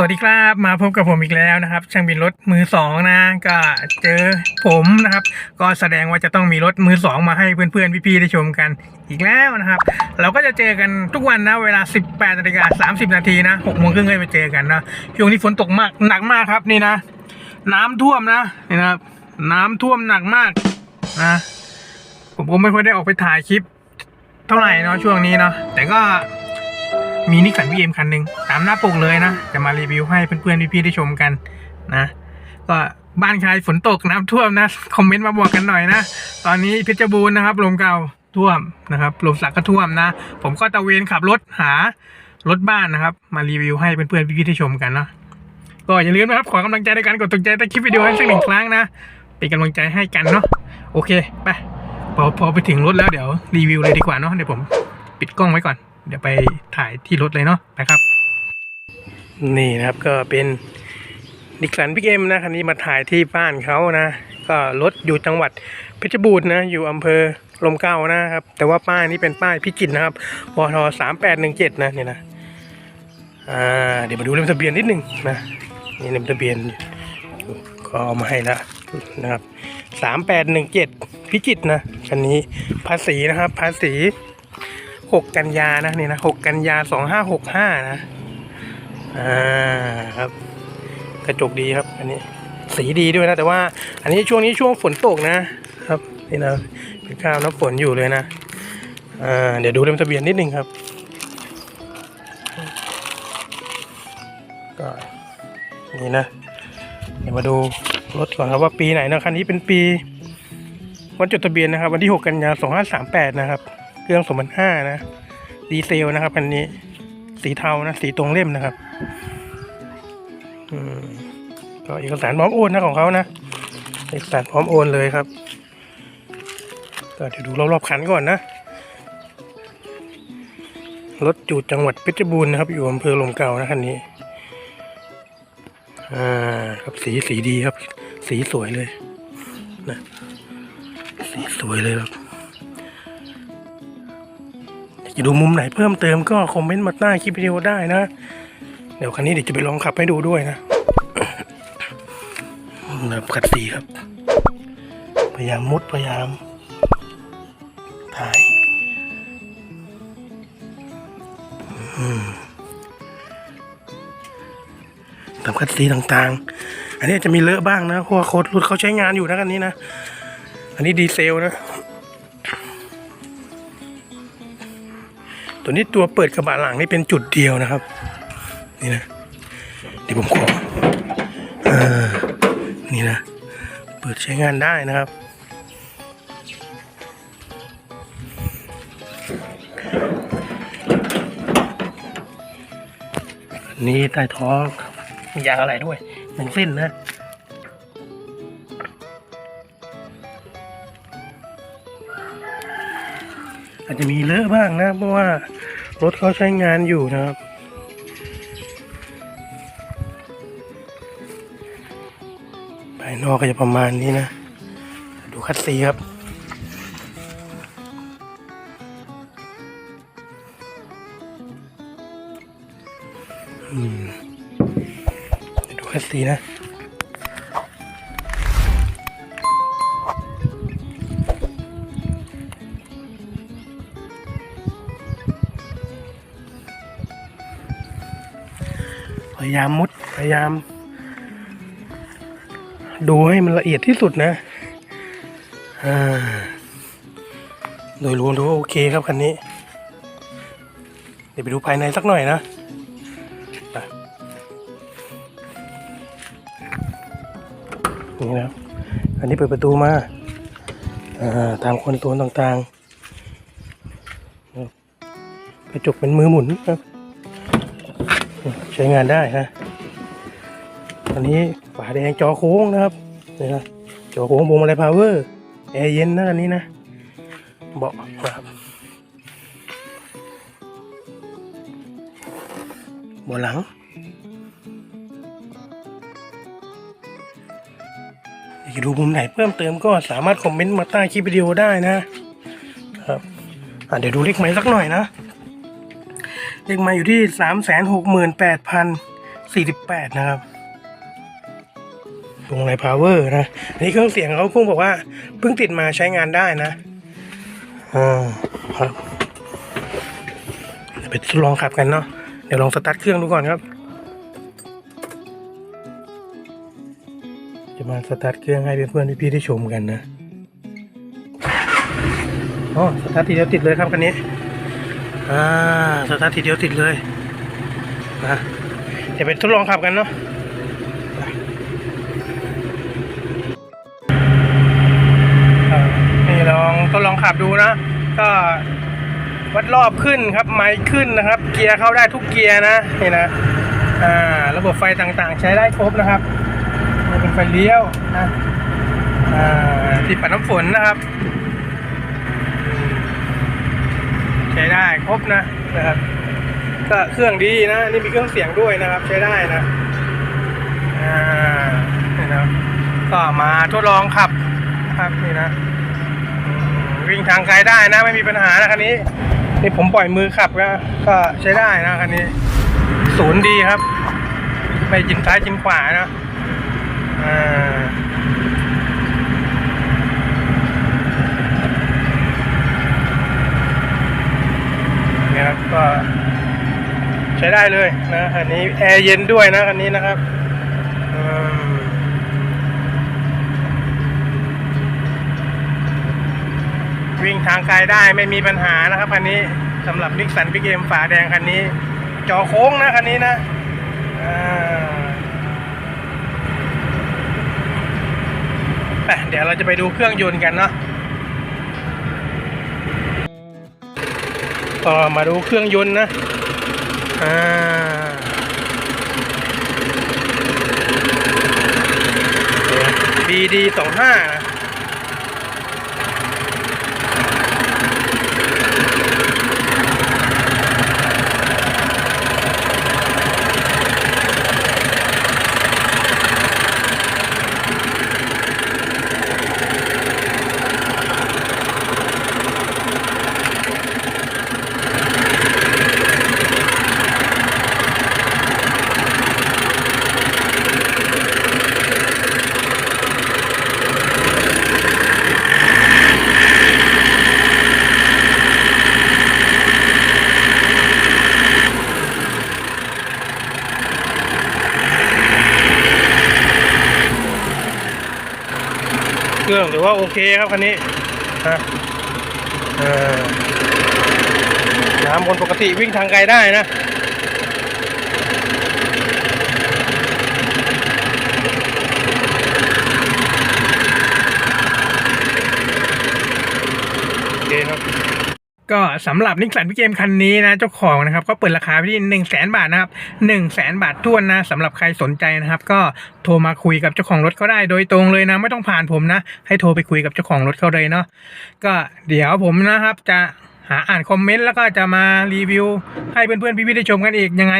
สวัสดีครับมาพบกับผมอีกแล้วนะครับ ช่างบินรถมือสองนะก็เจอผมนะครับ ก็แสดงว่าจะต้องมีรถมือสองมาให้เพื่อนๆพี่ๆได้ชมกันอีกแล้วนะครับ เราก็จะเจอกันทุกวันนะเวลา 18นาฬิกา30 นาทีนะ6โมงครึ่งให้ไปเจอกันนะช่วงนี้ฝนตกมากหนักมากครับนี่นะ น้ำท่วมนะนี่นะครับ น้ำท่วมหนักมากนะผมก็ไม่ค่อยได้ออกไปถ่ายคลิป เท่าไหร่เนาะช่วงนี้เนาะแต่ก็ มีนิสสันวีเอ็มคันหนึ่งตามหน้าปกเลยนะ จะมารีวิวให้เพื่อนๆพี่ๆได้ชมกันนะ ก็บ้านใครฝนตกน้ำท่วมนะ คอมเมนต์มาบอกกันหน่อยนะ ตอนนี้เพชรบูรณ์นะครับลมเก่าท่วมนะครับลมสักก็ท่วมนะ ผมก็ตะเวนขับรถหารถบ้านนะครับ มารีวิวให้เพื่อนๆพี่ๆได้ชมกันเนาะก็อย่าลืมนะครับ ขอกำลังใจในการกดถูกใจใต้คลิปวิดีโอให้สักหนึ่งครั้งนะ เป็นกำลังใจให้กันเนาะโอเคไปพอพอไปถึงรถแล้วเดี๋ยวรีวิวเลยดีกว่าเนาะเดี๋ยวผมปิดกล้องไว้ก่อน เดี๋ยวไปถ่ายที่รถเลยเนาะไปครับ นี่นะครับก็เป็นดิสันพิกเอ็มนะคันนี้มาถ่ายที่บ้านเขานะ ก็รถอยู่จังหวัดเพชรบูรณ์นะ อยู่อำเภอลมเกล้านะครับ แต่ว่าป้ายนี้เป็นป้ายพิจิตรนะครับปทสามแปดหนึ่งเจ็ดนะเนี่ยนะอ่าเดี๋ยวมาดูเลขทะเบียนนิดหนึ่งนะนี่เลขทะเบียนก็เอามาให้แล้วนะครับสามแปดหนึ่งเจ็ดพิจิตรนะคันนี้ภาษีนะครับภาษี หกกันยานะนี่นะหกกันยาสองห้าหกห้านะอ่าครับ กระจกดีครับ อันนี้สีดีด้วยนะ แต่ว่า อันนี้ช่วงนี้ช่วงฝนตกนะครับนี่นะเป็นข้าวน้ำฝนอยู่เลยนะอ่าเดี๋ยวดูเลขทะเบียนนิดนึงครับก็นี่นะ เดี๋ยวมาดูรถก่อนครับว่าปีไหนนะคันนี้เป็นปี วันจดทะเบียนนะครับ วันที่ 6 กันยา2538 นะครับ เครื่อง2005นะดีเซลนะครับคันนี้สีเทานะสีตรงเล่มนะครับอืมก็เอกสารพร้อมโอนนะของเขานะเอกสารพร้อมโอนเลยครับก็เดี๋ยวดูรอบๆคันก่อนนะรถอยู่จังหวัดเพชรบูรณ์นะครับ อยู่อำเภอลมเก่านะคันนี้อ่าครับสีสีดีครับ สีสวยเลยนะสีสวยเลยครับากจะดูมุมไหนเพิ่มเติมก็คอมเมนต์มาใต้คลิปวิดีโอได้นะ เดี๋ยวคันนี้เดี๋ยวจะไปลองขับให้ดูด้วยนะแบบขัดสีครับ พยายามมุดพยายามถ่ายอืมทำคัดสีต่างๆ อันนี้จะมีเลอะบ้างนะเพราะว่าโค้ดรถเขาใช้งานอยู่นะคันนี้นะ อันนี้ดีเซลนะ ตัวนี้ตัวเปิดกระบะหลังนี่เป็นจุดเดียวนะครับ นี่นะเดี๋ยวผมขออ่านี่นะ เปิดใช้งานได้นะครับ นี่ใต้ท้องยางอะไรด้วยหนึ่งเส้นนะอาจจะมีเลอะบ้างนะเพราะว่า รถเขาใช้งานอยู่นะครับ ภายนอกก็จะประมาณนี้นะ ดูคัดซีครับอืมดูคัดซีนะ ยายามมุดพยายาม ดูให้มันละเอียดที่สุดนะโดยรวมดูว่าโอเคครับคันนี้ เดี๋ยวไปดูภายในสักหน่อยนะนี่นะอันนี้เปิดประตูมาตามคนโซลต่างๆ กระจกเป็นมือหมุนครับ ช้งานได้ฮะอันนี้ฝาแดงจอโค้งนะครับนี่นะจอโค้งพวงมาลัยพาวเวอร์แอร์เย็นนะอันนี้นะเบาะครับเบาะหลังอยากดูมุมไหนเพิ่มเติมก็สามารถคอมเมนต์มาใต้คลิปวิดีโอได้นะครับอะเดี๋ยวดูเลขไม้สักหน่อยนะ เลขม้อยู่ที่สามแสนหกหมื่นแปดพัน48นะครับวงไลพาวเวอร์นะนี่เครื่องเสียงเขาเพิ่งบอกว่าเพิ่งติดมาใช้งานได้นะอ่าครับไปทดลองขับกันเนาะเดี๋ยวลองสตาร์ทเครื่องดูก่อนครับ จะมาสตาร์ทเครื่องให้เพื่อนๆพี่ๆได้ชมกันนะอ๋อสตาร์ททีเดียวติดเลยครับคันนี้ อ่าสตาร์ททีเดียวติดเลยนะเดี๋ยวไปทดลองขับกันเนาะนี่ลองทดลองขับดูนะ ก็วัดรอบขึ้นครับ ไมค์ขึ้นนะครับ เกียร์เข้าได้ทุกเกียร์นะนี่นะอ่าระบบไฟต่างๆ ใช้ได้ครบนะครับเป็นไฟเลี้ยวนะอ่าที่ปัดน้ำฝนนะครับ ใช้ได้ครบนะนะครับก็เครื่องดีนะนี่มีเครื่องเสียงด้วยนะครับ ใช้ได้นะอ่านี่นะก็มาทดลองขับครับนี่นะวิ่งทางไกลได้นะไม่มีปัญหานะคันนี้นี่ผมปล่อยมือขับนะก็ใช้ได้นะคันนี้ ศูนย์ดีครับ ไม่จินซ้ายจินขวานะอ่า นี่ยครับ ก็ใช้ได้เลยนะคันนี้แอร์เย็นด้วยนะคันนี้นะครับวิ่งทางไกลได้ไม่มีปัญหานะครับคันนี้สำหรับนิกสันพิกเอมฝาแดงคันนี้ จอโค้งนะคันนี้นะอ่เดี๋ยวเราจะไปดูเครื่องยนต์กันเนาะ ก็มาดูเครื่องยนต์นะอ่าบีดีสองห้านะ เครื่องถือว่าโอเคครับคันนี้นะเออน้ำบนปกติวิ่งทางไกลได้นะโอเคครับ ก็สำหรับนิสสันพิเกมคันนี้นะเจ้าของนะครับก็เปิดราคาไปที่หนึ่งแสนบาทนะครับหนึ่งแสนบาททวนนะสำหรับใครสนใจนะครับ ก็โทรมาคุยกับเจ้าของรถเขาได้โดยตรงเลยนะ ไม่ต้องผ่านผมนะ ให้โทรไปคุยกับเจ้าของรถเขาเลยเนาะก็เดี๋ยวผมนะครับจะหาอ่านคอมเมนต์แล้วก็จะมารีวิว ให้เพื่อนๆพี่ๆได้ชมกันอีกยังไง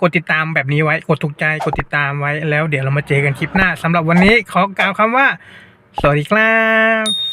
กดติดตามแบบนี้ไว้กดถูกใจกดติดตามไว้แล้วเดี๋ยวเรามาเจอกันคลิปหน้าสำหรับวันนี้ขอกล่าวคำว่า สวัสดีครับ